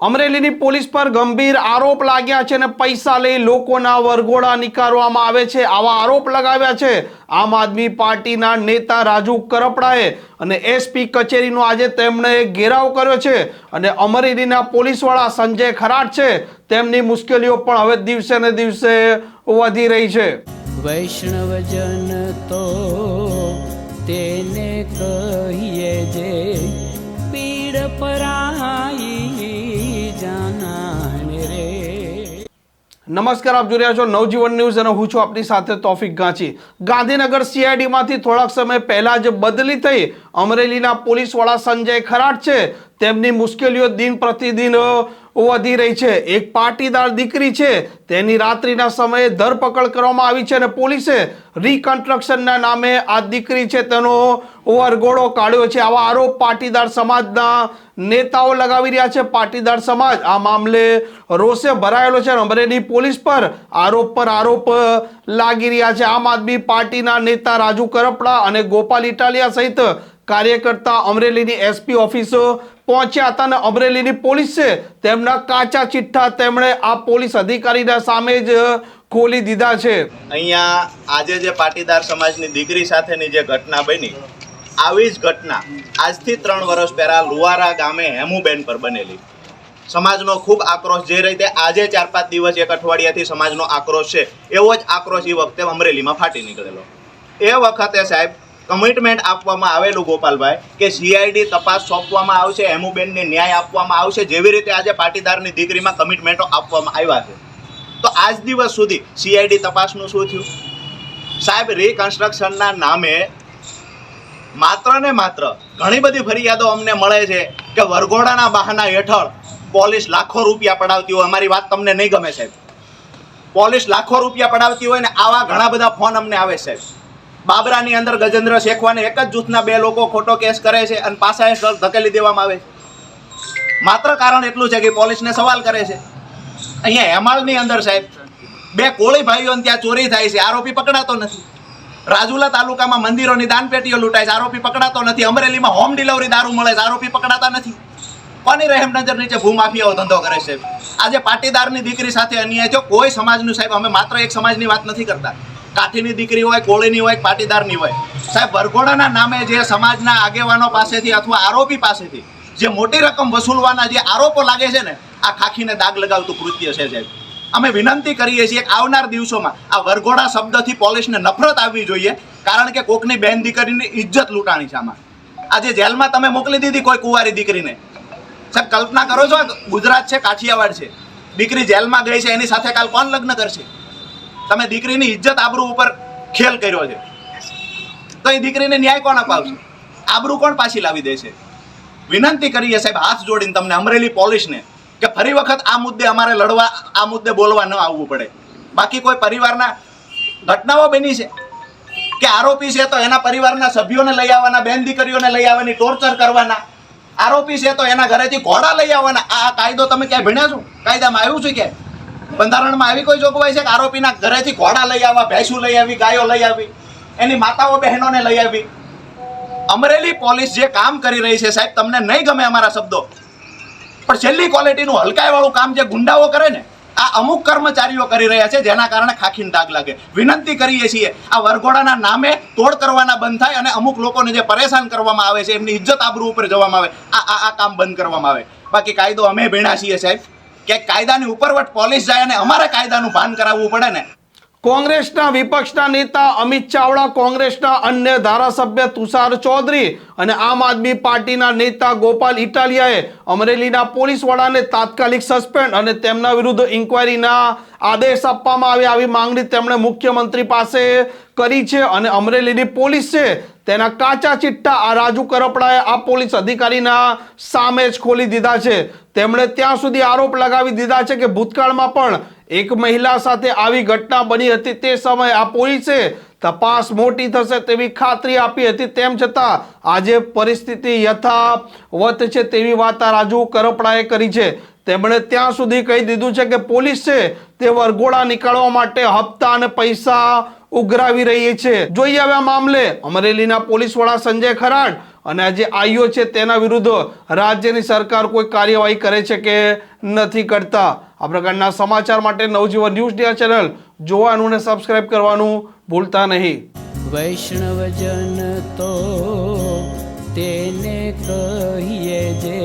અમરેલીની police પર ગંભીર આરોપ લાગ્યા છે અને પૈસા લઈ લોકોના વરઘોડા નીકાળવામાં આવે છે. આવા આરોપ લગાવ્યા છે. આમ આદમી પાર્ટીના નેતા રાજુ કરપડાએ અને એસપી કચેરીનો આજે તેમણે ઘેરાવ કર્યો છે અને અમરેલીના પોલીસવાળા સંજય ખરાટ છે. તેમની મુશ્કેલીઓ પણ હવે દિવસે ને દિવસે વધી રહી છે. વૈષ્ણવજન તો તેને કહીએ જે પીડ પરાઈ નમસ્કાર, આપ જોઈ રહ્યા છો નવજીવન ન્યૂઝ અને હું છું આપની સાથે તોફિક ગાંચી. ગાંધીનગર સીઆઈડીમાંથી થોડાક સમય પહેલાં જ બદલી થઈ અમરેલીના પોલીસવાળા સંજય ખરાટ છે. તેમની મુશ્કેલીઓ દિન પ્રતિદિન વધી રહી છે. એક પાટીદાર દીકરી છે. તેની રાત્રિના સમયે ધરપકડ કરવામાં આવી છે અને પોલીસે રિકન્સ્ટ્રક્શનના નામે આ દીકરી છે તેનો ઓવરગોળો કાઢ્યો છે. આવા આરોપ પાટીદાર સમાજના નેતાઓ લગાવી રહ્યા છે. પાટીદાર સમાજ આ મામલે રોષે ભરાયેલો છે અમરેલી પોલીસ પર આરોપ પર આરોપ લાગી રહ્યા છે. આમ આદમી પાર્ટીના નેતા રાજુ કરપડા અને ગોપાલ ઇટાલિયા સહિત કાર્યકર્તા અમરેલીની એસપી ઓફિસો પહોંચ્યા હતા અને અમરેલીની પોલીસ તેમના કાચા ચિઠ્ઠા તેમણે આ પોલીસ અધિકારીના સામે જ ખોલી દીધા છે. અહીંયા આજે જે પાટીદાર સમાજની દીકરી સાથેની જે ઘટના બની, આવી જ ઘટના આજથી ત્રણ વર્ષ પહેલાં લુવારા ગામે હેમુબેન પર બનેલી. સમાજનો ખૂબ આક્રોશ જે રીતે આજે ચાર પાંચ દિવસ એક અઠવાડિયાથી સમાજનો આક્રોશ છે, એવો જ આક્રોશ એ વખતે અમરેલીમાં ફાટી નીકળેલો. એ વખતે સાહેબ કમિટમેન્ટ આપવામાં આવેલું ગોપાલભાઈ કે સીઆઈડી તપાસ સોંપવામાં આવશે, હેમુબેનને ન્યાય આપવામાં આવશે, જેવી રીતે આજે પાટીદારની દીકરીમાં કમિટમેન્ટો આપવામાં આવ્યા છે. તો આજ દિવસ સુધી સીઆઈડી તપાસનું શું થયું? સાહેબ રિકન્સ્ટ્રક્શનના નામે માત્ર ને માત્ર ઘણી બધી ફરિયાદો અમને મળે છે કે વરઘોડાના બહાના હેઠળ પોલીસ લાખો રૂપિયા પડાવતી હોય. અમારી વાત તમને નહીં ગમે સાહેબ. પોલીસ લાખો રૂપિયા પડાવતી હોય ને આવા ઘણા બધા ફોન અમને આવે સાહેબ. બાબરાની અંદર ગજેન્દ્ર શેખવાને એક જ જૂથના બે લોકો ખોટો કેસ કરે છે અને પાછા હેઠળ ધકેલી દેવામાં આવે છે. માત્ર કારણ એટલું છે કે પોલીસને સવાલ કરે છે. અહીંયા હેમાળની અંદર સાહેબ, બે કોળી ભાઈઓને ત્યાં ચોરી થાય છે, આરોપી પકડાતો નથી. રાજુલા તાલુકામાં મંદિરોની દાનપેટીઓ લૂંટાય છે, આરોપી પકડાતો નથી. અમરેલીમાં હોમ ડિલિવરી દારૂ મળે છે, આરોપી પકડાતા નથી. કોની રહેમ નજર નીચે ભૂમાફિયાઓ ધંધો કરે છે આજે પાટીદારની દીકરી સાથે અન્યાય થયો. કોઈ સમાજનું સાહેબ, અમે માત્ર એક સમાજની વાત નથી કરતા. કાઠીની દીકરી હોય, કોળીની હોય પાટીદારની હોય. સાહેબ, વરઘોડાના નામે જે સમાજના આગેવાનો પાસેથી અથવા આરોપી પાસેથી જે મોટી રકમ વસૂલવાના જે આરોપો લાગે છે ને, આ ખાખીને દાગ લગાવતું કૃત્ય છે, સાહેબ. અમે વિનંતી કરીએ છીએ કે આવનાર દિવસોમાં આ વરઘોડા શબ્દથી પોલીસને નફરત આવવી જોઈએ, કારણ કે કોકની બેન દીકરીની ઇજ્જત લૂંટાણી છે આમાં. આજે જેલમાં તમે મોકલી દીધી કોઈ કુંવારી દીકરીને. સાહેબ, કલ્પના કરો છો, ગુજરાત છે, કાઠિયાવાડ છે. દીકરી જેલમાં ગઈ છે, એની સાથે કાલ કોણ લગ્ન કરશે? તમે દીકરીની ઇજ્જત આબરૂ ઉપર ખેલ કર્યો છે. તો એ દીકરીને ન્યાય કોણ અપાવશે? આબરૂ કોણ પાછી લાવી દેશે? વિનંતી કરીએ સાહેબ, હાથ જોડીને તમને અમરેલી પોલીસને કે ફરી વખત આ મુદ્દે અમારે લડવા, આ મુદ્દે બોલવા ન આવવું પડે. બાકી કોઈ પરિવારના ઘટનાઓ બની છે? કે આરોપી છે તો એના પરિવારના સભ્યોને લઈ આવવાના, બેન દીકરીઓને લઈ આવવાની ટોર્ચર કરવાના? આરોપી છે તો એના ઘરેથી ઘોડા લઈ આવવાના? આ કાયદો તમે ક્યાંય ભણ્યા છો? કાયદામાં આવ્યું છે કે બંધારણમાં આવી કોઈ જોગવાઈ છે કે આરોપીના ઘરેથી ઘોડા લઈ આવવા ભેંસું લઈ આવી, ગાયો લઈ આવી, એની માતાઓ બહેનોને લઈ આવી? અમરેલી પોલીસ જે કામ કરી રહી છે સાહેબ, તમને નહીં ગમે અમારા શબ્દો, પણ છેલ્લી ક્વોલિટીનું હલકાઈવાળું કામ જે ગુંડાઓ કરે ને, આ અમુક કર્મચારીઓ કરી રહ્યા છે જેના કારણે ખાખીને દાગ લાગે. વિનંતી કરીએ છીએ, આ વરઘોડાના નામે તોડ કરવાના બંધ થાય અને અમુક લોકોને જે પરેશાન કરવામાં આવે છે, એમની ઇજ્જત આબરૂ ઉપર જવામાં આવે આ આ કામ બંધ કરવામાં આવે. બાકી કાયદો અમે ભીણા છીએ સાહેબ. કે કાયદાની ઉપરવટ પોલીસ જાય અને અમારે કાયદાનું ભાન કરાવવું પડે ને? કોંગ્રેસના વિપક્ષના નેતા અમિત ચાવડા, કોંગ્રેસના અન્ય ધારાસભ્ય તુષાર ચૌધરી અને આમ આદમી પાર્ટીના નેતા ગોપાલ ઇટાલિયાએ અમરેલીના પોલીસ વડાને તાત્કાલિક સસ્પેન્ડ અને તેમના વિરુદ્ધ ઇન્કવાયરીના આદેશ આપવામાં આવે આવી માંગણી તેમણે મુખ્યમંત્રી પાસે કરી છે અને અમરેલીની પોલીસ છે તેના કાચા ચિઠ્ઠા આ રાજુ કરપડાએ આ પોલીસ અધિકારીના સામે જ ખોલી દીધા છે. તેમણે ત્યાં સુધી આરોપ લગાવી દીધા છે કે ભૂતકાળમાં પણ એક મહિલા સાથે આવી ઘટના બની હતી તે સમયે આ પોલીસે તપાસ મોટી થશે તેવી ખાતરી આપી હતી. તેમ છતાં આજે પરિસ્થિતિ યથાવત છે તેવી વાત આ રાજુ કરપડાએ કરી છે. તેમણે ત્યાં સુધી કહી દીધું છે કે પોલીસ છે તે વરઘોડા નીકાળવા માટે હપ્તા અને પૈસા ઉઘરાવી રહી છે. જોઈએ હવે આ મામલે અમરેલીના પોલીસ વડા સંજય ખરાડ અને જે આઈઓ છે તેના વિરુદ્ધ રાજ્યની સરકાર કોઈ કાર્યવાહી કરે છે કે નથી કરતા. આ પ્રકારના સમાચાર માટે નવજીવન ન્યૂઝ ચેનલ જોવાનું અને સબસ્ક્રાઇબ કરવાનું ભૂલતા નહીં. વૈષ્ણવજન તો તેને કહીએ જે